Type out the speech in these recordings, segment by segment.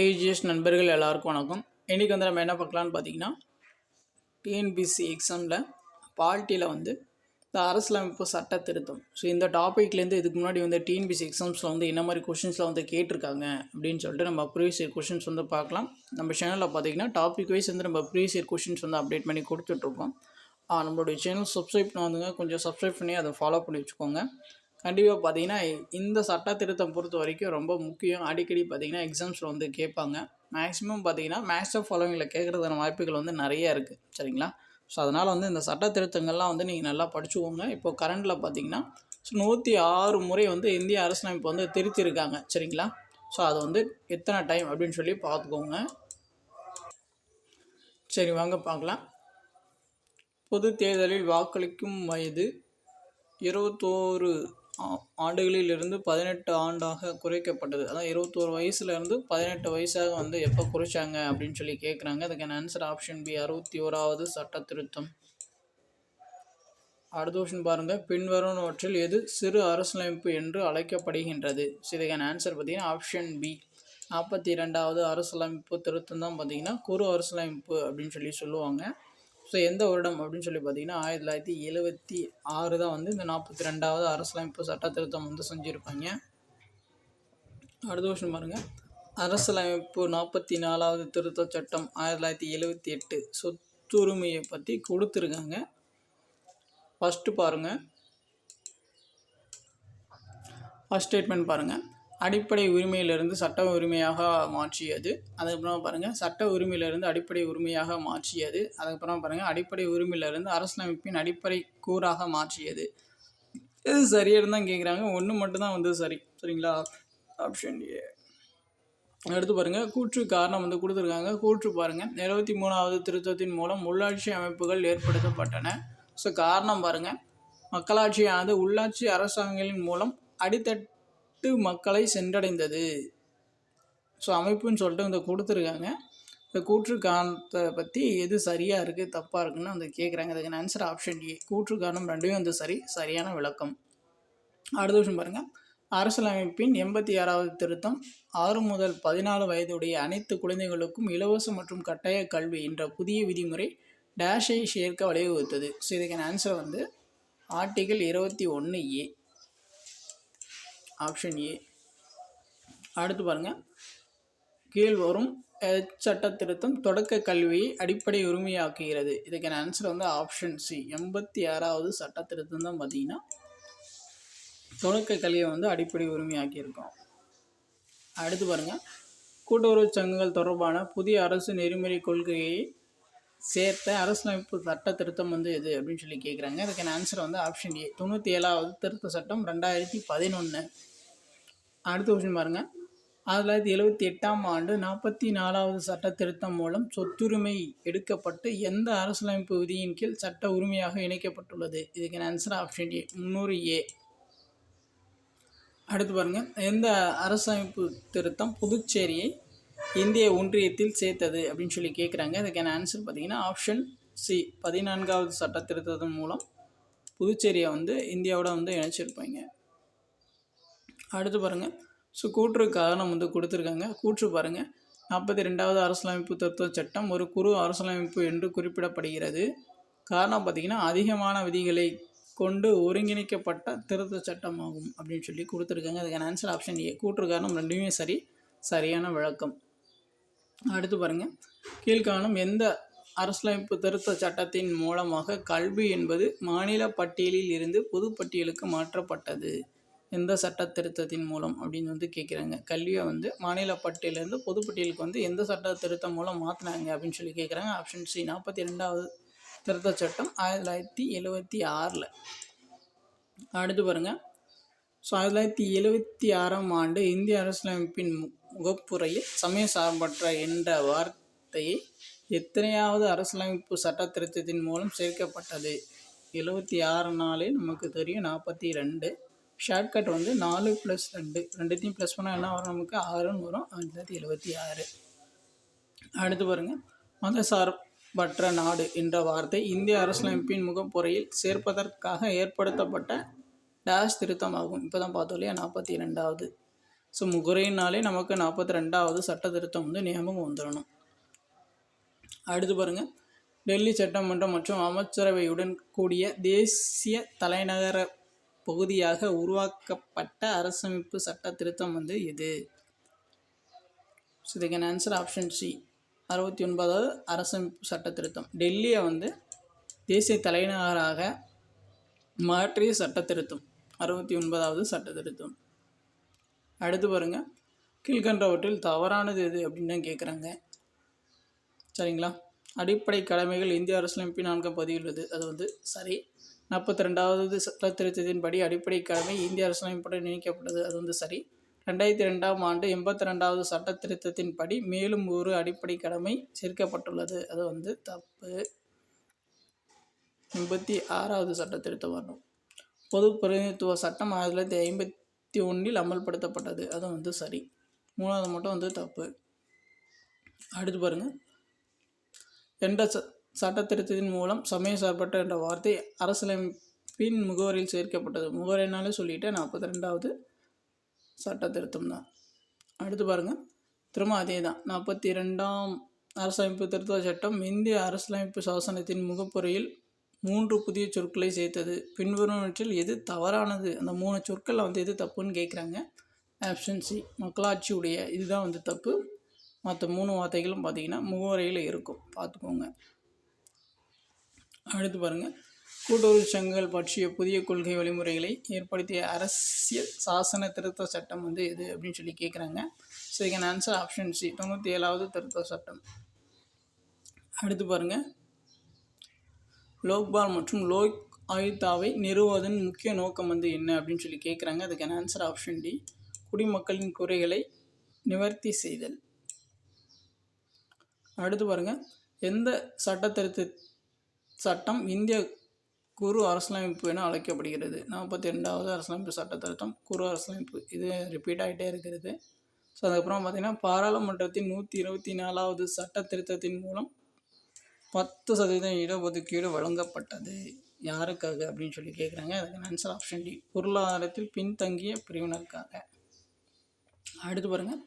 AGS நண்பர்கள் எல்லாருக்கும் வணக்கம். இன்றைக்கி வந்து நம்ம என்ன பார்க்கலான்னு பார்த்தீங்கன்னா டிஎன்பிசி எக்ஸாமில் பால்ட்டியில் வந்து இந்த அரசியலமைப்பு சட்ட திருத்தம். ஸோ இந்த டாப்பிக்லேருந்து இதுக்கு முன்னாடி வந்து டிஎன்பிசி எக்ஸாம்ஸில் வந்து என்ன மாதிரி கொஷின்ஸில் வந்து கேட்டிருக்காங்க அப்படின்னு சொல்லிட்டு நம்ம ப்ரீவியஸ் இயர் கொஷின்ஸ் வந்து பார்க்கலாம். நம்ம சேனலில் பார்த்தீங்கன்னா டாபிக் வைஸ் வந்து நம்ம ப்ரீவியஸ் இயர் கொஷின்ஸ் வந்து அப்டேட் பண்ணி கொடுத்துட்ருக்கோம். நம்மளுடைய சேனல் சப்ஸ்கிரைப் வந்துங்க கொஞ்சம் சப்ஸ்கிரைப் பண்ணி அதை ஃபாலோ பண்ணி வச்சுக்கோங்க. கண்டிப்பாக பார்த்தீங்கன்னா இந்த சட்ட திருத்தம் பொறுத்த வரைக்கும் ரொம்ப முக்கியம். அடிக்கடி பார்த்தீங்கன்னா எக்ஸாம்ஸில் வந்து கேட்பாங்க. மேக்ஸிமம் பார்த்தீங்கன்னா மேக்ஸ் ஆஃப் ஃபாலோவிங்கில் கேட்குறதுக்கான வாய்ப்புகள் வந்து நிறைய இருக்குது சரிங்களா? ஸோ அதனால் வந்து இந்த சட்ட திருத்தங்கள்லாம் வந்து நீங்கள் நல்லா படிச்சுக்கோங்க. இப்போ கரண்டில் பார்த்தீங்கன்னா நூற்றி ஆறு முறை வந்து இந்திய அரசியலமைப்பு வந்து திருத்திருக்காங்க. சரிங்களா? ஸோ அது வந்து எத்தனை டைம் அப்படின்னு சொல்லி பார்த்துக்கோங்க. சரி வாங்க பார்க்கலாம். பொது தேர்தலில் வாக்களிக்கும் வயது இருபத்தோரு ஆண்டுகளிலிருந்து பதினெட்டு ஆண்டாக குறைக்கப்பட்டது. அதான் இருபத்தோரு வயசுலேருந்து பதினெட்டு வயசாக வந்து எப்போ குறைச்சாங்க அப்படின்னு சொல்லி கேட்குறாங்க அதுக்கான ஆன்சர் ஆப்ஷன் பி அறுபத்தி ஓராவது சட்ட திருத்தம் அடுத்த கொஷின் பாருங்கள் பின்வருவனவற்றில் எது சிறு அரசியலமைப்பு என்று அழைக்கப்படுகின்றது? ஸோ இதுக்கான ஆன்சர் பார்த்தீங்கன்னா ஆப்ஷன் பி நாற்பத்தி இரண்டாவது அரசியலமைப்பு திருத்தம் தான் பார்த்தீங்கன்னா குறு அரசியலமைப்பு அப்படின்னு சொல்லி சொல்லுவாங்க. ஸோ எந்த வருடம் அப்படின்னு சொல்லி பார்த்தீங்கன்னா ஆயிரத்தி தொள்ளாயிரத்தி எழுபத்தி ஆறு தான் வந்து இந்த நாற்பத்தி ரெண்டாவது அரசியலமைப்பு சட்ட திருத்தம் வந்து செஞ்சுருப்பாங்க. அடுத்த வருஷம் பாருங்கள் அரசியலமைப்பு நாற்பத்தி நாலாவது திருத்த சட்டம் ஆயிரத்தி தொள்ளாயிரத்தி எழுபத்தி எட்டு சொத்துரிமையை பற்றி கொடுத்துருக்காங்க. ஃபஸ்ட்டு பாருங்கள் ஃபஸ்ட் ஸ்டேட்மெண்ட் பாருங்கள் அடிப்படை உரிமையிலிருந்து சட்ட உரிமையாக மாற்றியது. அதுக்கப்புறம் பாருங்கள் சட்ட உரிமையிலிருந்து அடிப்படை உரிமையாக மாற்றியது. அதுக்கப்புறம் பாருங்கள் அடிப்படை உரிமையிலிருந்து அரசியலமைப்பின் அடிப்படை கூறாக மாற்றியது. இது சரியாக தான் கேட்குறாங்க ஒன்று மட்டும்தான் வந்து சரி. சரிங்களா? Option A. அடுத்து பாருங்கள் கூற்று காரணம் வந்து கொடுத்துருக்காங்க. கூற்று பாருங்கள் இருபத்தி மூணாவது திருத்தத்தின் மூலம் உள்ளாட்சி அமைப்புகள் ஏற்படுத்தப்பட்டன. ஸோ காரணம் பாருங்கள் மக்களாட்சியானது உள்ளாட்சி அரசாங்கங்களின் மூலம் எட்டு மக்களை சென்றடைந்தது. ஸோ அமைப்புன்னு சொல்லிட்டு இந்த கொடுத்துருக்காங்க. இந்த கூற்று காலத்தை பற்றி எது சரியாக இருக்குது தப்பாக இருக்குன்னு வந்து கேட்குறாங்க அதுக்கான ஆன்சர் ஆப்ஷன் ஏ கூற்று காரணம் ரெண்டுமே வந்து சரி சரியான விளக்கம். அடுத்த விஷயம் பாருங்கள் அரசியலமைப்பின் எண்பத்தி ஆறாவது திருத்தம் ஆறு முதல் பதினாலு வயதுடைய அனைத்து குழந்தைகளுக்கும் இலவச மற்றும் கட்டாய கல்வி என்ற புதிய விதிமுறை டேஷை சேர்க்க வழிவகுத்தது ஸோ இதுக்கான ஆன்சர் வந்து ஆர்டிகிள் இருபத்தி ஒன்று ஏ ஆப்ஷன் ஏ. அடுத்து பாருங்கள் கீழ் வரும் சட்ட திருத்தம் தொடக்க கல்வியை அடிப்படை உரிமையாக்குகிறது. இதுக்கான ஆன்சர் வந்து ஆப்ஷன் சி எண்பத்தி ஆறாவது சட்ட திருத்தம் தான் பார்த்தீங்கன்னா தொடக்க கல்வியை வந்து அடிப்படை உரிமையாக்கியிருக்கோம். அடுத்து பாருங்கள் கூட்டுறவு சங்கங்கள் தொடர்பான புதிய அரசு நெறிமுறை கொள்கையை சேர்த்த அரசியலமைப்பு சட்ட திருத்தம் வந்து எது அப்படின்னு சொல்லி கேட்குறாங்க இதுக்கான ஆன்சர் வந்து ஆப்ஷன் ஏ தொண்ணூற்றி ஏழாவது திருத்த சட்டம் ரெண்டாயிரத்தி பதினொன்று அடுத்த கொஸ்டின் பாருங்கள் ஆயிரத்தி தொள்ளாயிரத்தி எழுவத்தி எட்டாம் ஆண்டு நாற்பத்தி நாலாவது சட்ட திருத்தம் மூலம் சொத்துரிமை எடுக்கப்பட்டு எந்த அரசியலமைப்பு விதியின் கீழ் சட்ட உரிமையாக இணைக்கப்பட்டுள்ளது? இதுக்கான ஆன்சர் ஆப்ஷன் ஏ முந்நூறு ஏ அடுத்து பாருங்கள் எந்த அரசமைப்பு திருத்தம் புதுச்சேரியை இந்திய ஒன்றியத்தில் சேர்த்தது அப்படின்னு சொல்லி கேட்குறாங்க இதுக்கான ஆன்சர் பார்த்தீங்கன்னா ஆப்ஷன் சி பதினான்காவது சட்ட திருத்தத்தின் மூலம் புதுச்சேரியை வந்து இந்தியாவோட வந்து இணைச்சிருப்பாங்க. அடுத்து பாருங்கள் ஸோ கூற்று காரணம் வந்து கொடுத்துருக்காங்க. கூற்று பாருங்கள் நாற்பத்தி ரெண்டாவது அரசியலமைப்பு தத்துவ சட்டம் ஒரு குறு அரசியலமைப்பு என்று குறிப்பிடப்படுகிறது. காரணம் பார்த்தீங்கன்னா அதிகமான விதிகளை கொண்டு ஒருங்கிணைக்கப்பட்ட திருத்த சட்டம் ஆகும் அப்படின்னு சொல்லி கொடுத்துருக்காங்க. அதுக்கான ஆன்சர் ஆப்ஷன் ஏ கூற்று காரணம் ரெண்டுமே சரி சரியான விளக்கம். அடுத்து பாருங்கள் கீழ்காணும் எந்த அரசியலமைப்பு திருத்த சட்டத்தின் மூலமாக கல்வி என்பது மாநில பட்டியலில் இருந்து பொது பட்டியலுக்கு மாற்றப்பட்டது? எந்த சட்ட திருத்தத்தின் மூலம் அப்படின்னு வந்து கேட்குறாங்க கல்வியை வந்து மாநில பட்டியலேருந்து பொதுப்பட்டியலுக்கு வந்து எந்த சட்ட திருத்தம் மூலம் மாற்றினாங்க அப்படின்னு சொல்லி கேட்குறாங்க ஆப்ஷன் சி நாற்பத்தி ரெண்டாவது திருத்த சட்டம் ஆயிரத்தி தொள்ளாயிரத்தி எழுபத்தி ஆறில். அடுத்து பாருங்கள் ஸோ ஆயிரத்தி தொள்ளாயிரத்தி எழுபத்தி ஆறாம் ஆண்டு இந்திய அரசியலமைப்பின் மு- முகப்புரையில் சமய சார்பற்ற என்ற வார்த்தையை எத்தனையாவது அரசியலமைப்பு சட்ட திருத்தத்தின் மூலம் சேர்க்கப்பட்டது? எழுபத்தி ஆறு நாளே நமக்கு தெரியும். நாற்பத்தி ரெண்டு ஷார்ட்கட் வந்து நாலு ப்ளஸ் ரெண்டு. ரெண்டுத்தையும் ப்ளஸ் பண்ணால் என்ன வரும் நமக்கு? ஆறுன்னு வரும். ஆயிரத்தி தொள்ளாயிரத்தி எழுபத்தி ஆறு. அடுத்து பாருங்க. மதசார்பற்ற நாடு என்ற வார்த்தை இந்திய அரசியலமைப்பின் முகப்புறையில் சேர்ப்பதற்காக ஏற்படுத்தப்பட்ட டேஷ் திருத்தமாகும். இப்போ தான் பார்த்தோம் இல்லையா? நாற்பத்தி ரெண்டாவது ஸோ முகரைனாலே நமக்கு நாற்பத்தி ரெண்டாவது சட்ட திருத்தம் வந்து நியமகம் வந்துடணும் அடுத்து பாருங்கள் டெல்லி சட்டமன்றம் மற்றும் அமைச்சரவையுடன் கூடிய தேசிய தலைநகர பகுதியாக உருவாக்கப்பட்ட அரசமைப்பு சட்ட திருத்தம் வந்து எது ஸோ இதுக்கான ஆன்சர் ஆப்ஷன் சி அறுபத்தி ஒன்பதாவது அரசமைப்பு சட்ட திருத்தம். டெல்லியை வந்து தேசிய தலைநகராக மாற்றிய சட்ட திருத்தம். அறுபத்தி ஒன்பதாவது சட்ட திருத்தம். அடுத்து பாருங்க. கீழ்கண்டவற்றில் தவறானது எது அப்படின்னு தான் கேட்குறாங்க சரிங்களா? அடிப்படை கடமைகள் இந்திய அரசியலமைப்பின் நான்காம் பதிவுள்ளது அது வந்து சரி. நாற்பத்தி ரெண்டாவது சட்ட திருத்தத்தின்படி அடிப்படை கடமை இந்திய அரசியலமைப்புடன் இணைக்கப்பட்டது அது வந்து சரி. ரெண்டாயிரத்தி ரெண்டாம் ஆண்டு எண்பத்தி ரெண்டாவது சட்ட திருத்தத்தின்படி மேலும் ஒரு அடிப்படை கடமை சேர்க்கப்பட்டுள்ளது. அது வந்து தப்பு. எண்பத்தி ஆறாவது சட்ட திருத்தம் வரணும். பொது பிரதிநிதித்துவ சட்டம் ஆயிரத்தி தொள்ளாயிரத்தி ஐம்பத்தி ஒன்றில் அமல்படுத்தப்பட்டது. அது வந்து சரி. மூணாவது மட்டும் வந்து தப்பு. அடுத்து பாருங்கள் என்ற சட்டத்திருத்தத்தின் சட்ட திருத்தத்தின் மூலம் சமய சார்பற்ற என்ற வார்த்தை அரசியலமைப்பின் முகவரியில் சேர்க்கப்பட்டது. முகவரினாலே சொல்லிட்டு நாற்பத்தி ரெண்டாவது சட்ட திருத்தம் தான் அடுத்து பாருங்கள் திரும்ப அதே தான் நாற்பத்தி ரெண்டாம் அரசமைப்பு திருத்த சட்டம் இந்திய அரசியலமைப்பு சாசனத்தின் முகப்புறையில் மூன்று புதிய சொற்களை சேர்த்தது. பின்வருவற்றில் எது தவறானது? அந்த மூணு சொற்களில் வந்து எது தப்புன்னு கேட்குறாங்க ஆப்ஷன்சி மக்களாட்சியுடைய இதுதான் வந்து தப்பு. மற்ற மூணு வார்த்தைகளும் பார்த்தீங்கன்னா முகவரையில் இருக்கும். பார்த்துக்கோங்க அடுத்து பாருங்கள் கூட்டுறவு சங்கங்கள் பற்றிய புதிய கொள்கை வழிமுறைகளை ஏற்படுத்திய அரசியல் சாசன திருத்த சட்டம் வந்து எது அப்படின்னு சொல்லி கேட்குறாங்க ஸோ இதுக்கான ஆன்சர் ஆப்ஷன் சி தொண்ணூற்றி ஏழாவது திருத்த சட்டம். அடுத்து பாருங்கள் லோக்பால் மற்றும் லோக் ஆயுத்தாவை நிறுவுவதன் முக்கிய நோக்கம் வந்து என்ன அப்படின்னு சொல்லி கேட்குறாங்க அதுக்கான ஆன்சர் ஆப்ஷன் டி குடிமக்களின் குறைகளை நிவர்த்தி செய்தல். அடுத்து பாருங்கள் எந்த சட்ட திருத்த சட்டம் இந்திய குறு அரசியலமைப்பு என அழைக்கப்படுகிறது. நாற்பத்தி ரெண்டாவது அரசியலமைப்பு சட்ட திருத்தம் குறு அரசியலமைப்பு. இது ரிப்பீட் ஆகிட்டே இருக்கிறது. ஸோ அதுக்கப்புறம் பார்த்திங்கன்னா பாராளுமன்றத்தின் நூற்றி இருபத்தி நாலாவது சட்ட திருத்தத்தின் மூலம் பத்து சதவீதம் இடஒதுக்கீடு வழங்கப்பட்டது. யாருக்காக அப்படின்னு சொல்லி கேட்குறாங்க அதுக்கு ஆன்சர் ஆப்ஷன் டி பொருளாதாரத்தில் பின்தங்கிய பிரிவினருக்காக. அடுத்து பாருங்கள்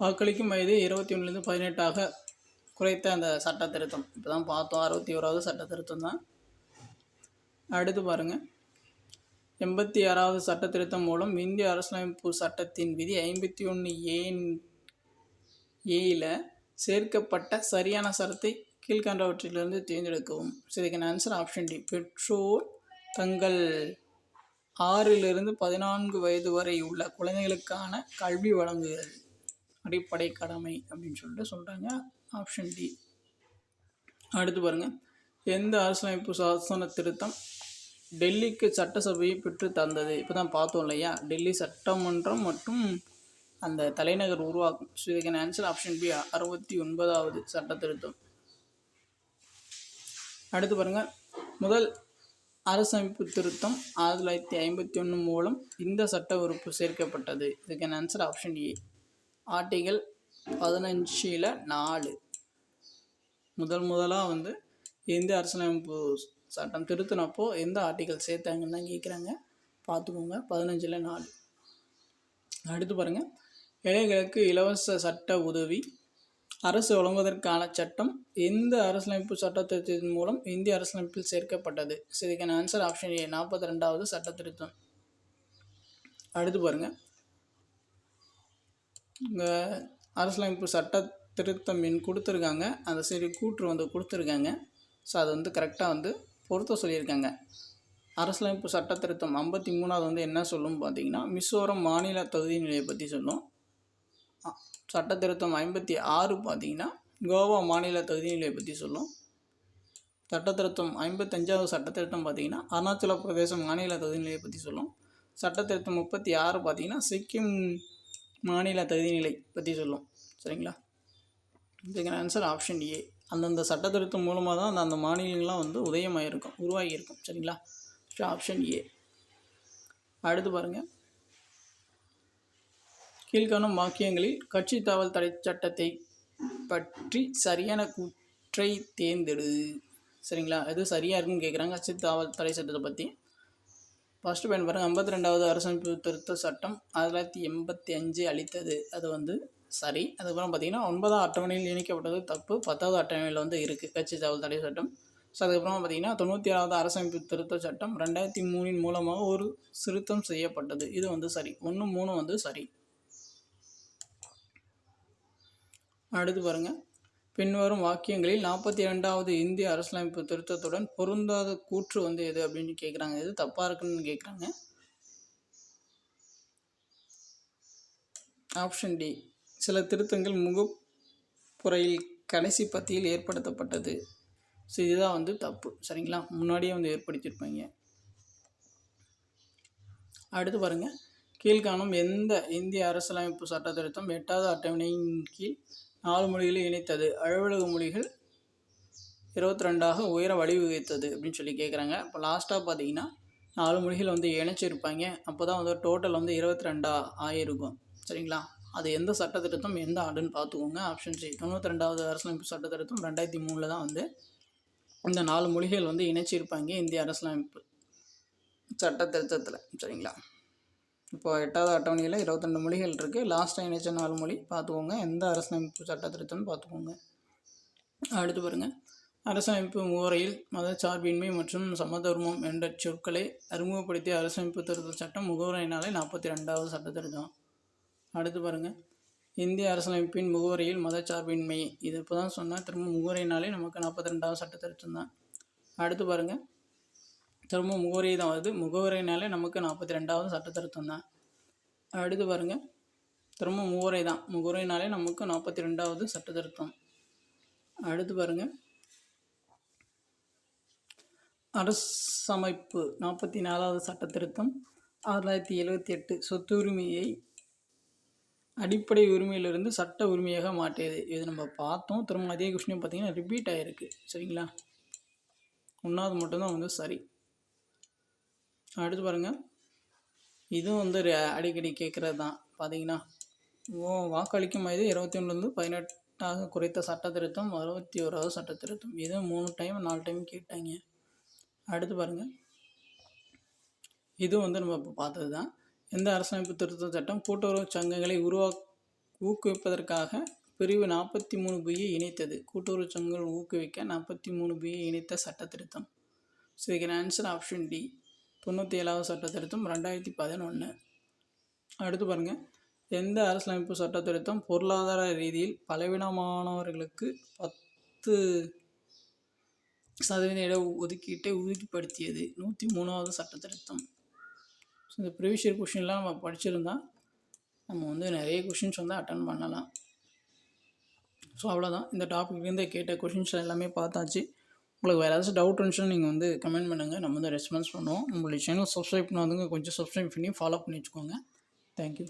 வாக்களிக்கும் வயது இருபத்தி ஒன்றுலேருந்து பதினெட்டாக குறைத்த அந்த சட்ட திருத்தம் இப்போ தான் பார்த்தோம். அறுபத்தி ஓராவது சட்ட திருத்தம் தான். அடுத்து பாருங்கள் எண்பத்தி ஆறாவது சட்ட திருத்தம் மூலம் இந்திய அரசியலமைப்பு சட்டத்தின் விதி ஐம்பத்தி ஒன்று ஏன் ஏயில் சேர்க்கப்பட்ட சரியான சரத்தை கீழ்கண்டவற்றிலிருந்து தேர்ந்தெடுக்கவும். ஸோ இதுக்கான ஆன்சர் ஆப்ஷன் டி பெற்றோர் தங்கள் ஆறிலிருந்து பதினான்கு வயது வரை உள்ள குழந்தைகளுக்கான கல்வி வழங்குகிறது அடிப்படை கடமை அப்படின்னு சொல்லிட்டு சொல்கிறாங்க ஆப்ஷன் டி அடுத்து பாருங்கள் எந்த அரசியலமைப்பு சாசன திருத்தம் டெல்லிக்கு சட்டசபையை பெற்று தந்தது? இப்போ தான் பார்த்தோம் இல்லையா? டெல்லி சட்டமன்றம் மற்றும் அந்த தலைநகர் உருவாக்கும் ஸோ இதுக்கான ஆன்சர் ஆப்ஷன் பி அறுபத்தி ஒன்பதாவது சட்ட திருத்தம். அடுத்து பாருங்கள் முதல் அரசமைப்பு திருத்தம் ஆயிரத்தி தொள்ளாயிரத்தி ஐம்பத்தி ஒன்று மூலம் இந்த சட்ட உறுப்பு சேர்க்கப்பட்டது. இதுக்கான ஆன்சர் ஆப்ஷன் ஏ ஆர்டிகல் பதினஞ்சில் நாலு. முதல் முதலாக வந்து இந்திய அரசியலமைப்பு சட்டம் திருத்தினப்போ எந்த ஆர்டிகல் சேர்த்தாங்கன்னு தான் கேட்குறாங்க பார்த்துக்கோங்க பதினஞ்சில் நாலு. அடுத்து பாருங்கள் இளைஞர்களுக்கு இலவச சட்ட உதவி. அரசு வழங்குவதற்கான சட்டம் எந்த அரசியலமைப்பு சட்ட திருத்தத்தின் மூலம் இந்திய அரசியலமைப்பில் சேர்க்கப்பட்டது? ஸோ இதுக்கான ஆன்சர் ஆப்ஷன் ஏ நாற்பத்தி ரெண்டாவது சட்ட திருத்தம். அடுத்து பாருங்கள் இங்கே அரசியலமைப்பு சட்ட திருத்தம் எண் கொடுத்துருக்காங்க. அந்த சரி கூற்று வந்து கொடுத்துருக்காங்க. ஸோ அது வந்து கரெக்டாக வந்து பொருத்த சொல்லியிருக்காங்க. அரசியலமைப்பு சட்ட திருத்தம் ஐம்பத்தி மூணாவது வந்து என்ன சொல்லும் பார்த்தீங்கன்னா மிசோரம் மாநில தகுதி நிலையை பற்றி சொல்லும். சட்ட திருத்தம் ஐம்பத்தி ஆறு பார்த்தீங்கன்னா கோவா மாநில தகுதி நிலையை பற்றி சொல்லும். சட்ட திருத்தம் ஐம்பத்தஞ்சாவது சட்ட திருத்தம் பார்த்தீங்கன்னா அருணாச்சல பிரதேசம் மாநில தகுதி நிலையை பற்றி சொல்லும். சட்ட திருத்தம் முப்பத்தி ஆறு பார்த்தீங்கன்னா சிக்கிம் மாநில தகுதிநிலை பற்றி சொல்லும். சரிங்களா? இதுக்கான ஆன்சர் ஆப்ஷன் ஏ அந்தந்த சட்ட திருத்தம் மூலமாக தான் அந்த அந்த மாநிலங்கள்லாம் வந்து உதயமாயிருக்கும் உருவாகியிருக்கும். சரிங்களா? ஸோ ஆப்ஷன் ஏ அடுத்து பாருங்கள் கீழ்காணும் வாக்கியங்களில் கட்சி தாவல் தடை சட்டத்தை பற்றி சரியான குற்றை தேர்ந்தெடு. சரிங்களா? எது சரியாக இருக்குன்னு கேட்குறாங்க கட்சி தாவல் தடை சட்டத்தை பற்றி ஃபஸ்ட்டு பயன் பாருங்கள் ஐம்பத்தி ரெண்டாவது அரசமைப்பு திருத்த சட்டம் ஆயிரத்தி தொள்ளாயிரத்தி எண்பத்தி அஞ்சு அளித்தது. அது வந்து சரி அதுக்கப்புறம் பார்த்திங்கன்னா ஒன்பதாம் அட்டவணையில் இணைக்கப்பட்டது தப்பு பத்தாவது அட்டவணையில் வந்து இருக்குது கட்சி தாவல் தடை சட்டம். ஸோ அதுக்கப்புறம் பார்த்திங்கன்னா தொண்ணூற்றி ஏழாவது அரசமைப்பு திருத்த சட்டம் ரெண்டாயிரத்தி மூணின் மூலமாக ஒரு திருத்தம் செய்யப்பட்டது. இது வந்து சரி ஒன்று மூணு வந்து சரி. அடுத்து பாருங்கள் பின்வரும் வாக்கியங்களில் நாற்பத்தி இரண்டாவது இந்திய அரசியலமைப்பு திருத்தத்துடன் பொருந்தாத கூற்று வந்து எது அப்படின்னு கேட்குறாங்க எது தப்பாக இருக்குன்னு கேட்குறாங்க ஆப்ஷன் டி. சில திருத்தங்கள் முகப்புறையில் கடைசி பத்தியில் ஏற்படுத்தப்பட்டது. ஸோ இதுதான் வந்து தப்பு. சரிங்களா? முன்னாடியே வந்து ஏற்படுத்தியிருப்பாங்க. அடுத்து பாருங்கள் கீழ்காணும் எந்த இந்திய அரசியலமைப்பு சட்ட திருத்தம் எட்டாவது அட்டவணையின் கீழ் நாலு மொழிகளை இணைத்தது. அலுவலக மொழிகள் இருபத்தி ரெண்டாக உயர வழிவகுத்தது அப்படின்னு சொல்லி கேட்குறாங்க இப்போ லாஸ்ட்டாக பார்த்தீங்கன்னா நாலு மொழிகள் வந்து இணைச்சிருப்பாங்க. அப்போ தான் வந்து டோட்டல் வந்து இருபத்தி ரெண்டாக ஆயிருக்கும். சரிங்களா? அது எந்த சட்ட எந்த ஆண்டுன்னு பார்த்துக்கோங்க. ஆப்ஷன் சி தொண்ணூற்றி ரெண்டாவது அரசியலமைப்பு சட்ட ரெண்டாயிரத்தி மூணில் தான் வந்து இந்த நாலு மொழிகள் வந்து இணைச்சிருப்பாங்க இந்திய அரசியலமைப்பு சட்ட திருத்தத்தில் சரிங்களா? இப்போ எட்டாவது அட்டவணையில் இருபத்தெண்டு மொழிகள் இருக்குது லாஸ்ட்டாக இணைச்ச நாலு மொழி பார்த்துக்கோங்க. எந்த அரசியலமைப்பு சட்ட திருத்தம்னு பார்த்துக்கோங்க. அடுத்து பாருங்கள் அரசமைப்பு முறையில் மதச்சார்பின்மை மற்றும் சமதர்மம் என்ற சொற்களை அறிமுகப்படுத்திய அரசமைப்பு திருத்த சட்டம் முகவரையினாலே நாற்பத்தி ரெண்டாவது சட்ட திருத்தம் அடுத்து பாருங்கள் இந்திய அரசியலமைப்பின் முகவரியில் மதச்சார்பின்மை. இது இப்போ தான் சொன்னேன் திரும்ப முகவரினாலே நமக்கு நாற்பத்தி ரெண்டாவது சட்ட திருத்தம் தான். அடுத்து பாருங்கள் திரும்ப முகவரி தான். வருது முகவரினாலே நமக்கு நாற்பத்தி ரெண்டாவது சட்ட திருத்தம் தான். அடுத்து பாருங்கள் திரும்ப முகவரை தான். முகவரினாலே நமக்கு நாற்பத்தி ரெண்டாவது சட்ட திருத்தம். அடுத்து பாருங்கள் அரசமைப்பு நாற்பத்தி நாலாவது சட்ட திருத்தம். ஆயிரத்தி தொள்ளாயிரத்தி எழுபத்தி எட்டு சொத்துரிமையை அடிப்படை உரிமையிலிருந்து சட்ட உரிமையாக மாற்றியது. இது நம்ம பார்த்தோம். திரும்ப அதே கொஸ்டின் பார்த்தீங்கன்னா ரிப்பீட் ஆகிருக்கு சரிங்களா? ஒன்றாவது மட்டும்தான் வந்து சரி. அடுத்து பாருங்கள் இதுவும் வந்து அடிக்கடி கேட்குறது தான் பார்த்தீங்கன்னா ஓ வாக்களிக்கும் வயது இருபத்தி ஒன்றுலேருந்து பதினெட்டாக குறைத்த சட்ட திருத்தம் அறுபத்தி ஓராவது சட்ட திருத்தம். இது மூணு டைம் நாலு டைம் கேட்டாங்க. அடுத்து பாருங்கள் இதுவும் வந்து நம்ம இப்போ பார்த்தது தான் எந்த அரசமைப்பு திருத்த சட்டம் கூட்டுறவு சங்கங்களை உருவா ஊக்குவிப்பதற்காக பிரிவு நாற்பத்தி மூணு பியை இணைத்தது. கூட்டுறவு சங்கங்கள் ஊக்குவிக்க நாற்பத்தி மூணு பியை இணைத்த சட்ட திருத்தம். ஸோ இதுக்கு ஆன்சர் ஆப்ஷன் டி தொண்ணூற்றி ஏழாவது சட்ட திருத்தம் ரெண்டாயிரத்தி பதினொன்று அடுத்து பாருங்கள் எந்த அரசியலமைப்பு சட்ட திருத்தம் பொருளாதார ரீதியில் பலவீனமானவர்களுக்கு பத்து சதவீத இட ஒதுக்கீட்டை உறுதிப்படுத்தியது? நூற்றி மூணாவது சட்ட திருத்தம். ஸோ இந்த ப்ரீவியஸ் கொஷின்லாம் நம்ம படிச்சிருந்தா நம்ம வந்து நிறைய கொஷின்ஸ் வந்து அட்டன் பண்ணலாம். ஸோ அவ்வளோதான் இந்த டாபிக்லேருந்து கேட்ட கொஷின்ஸ் எல்லாமே பார்த்தாச்சு. உங்களுக்கு வேறு ஏதாச்சும் டவுட் இருந்துச்சுன்னா நீங்கள் வந்து கமெண்ட் பண்ணுங்கள் நம்ம வந்து ரெஸ்பான்ஸ் பண்ணுவோம். உங்களுடைய சேனல் சப்ஸ்கிரைப் பண்ணாதவங்க கொஞ்சம் சப்ஸ்கிரைப் பண்ணி ஃபாலோ பண்ணி வச்சுக்கோங்க. தேங்க்யூ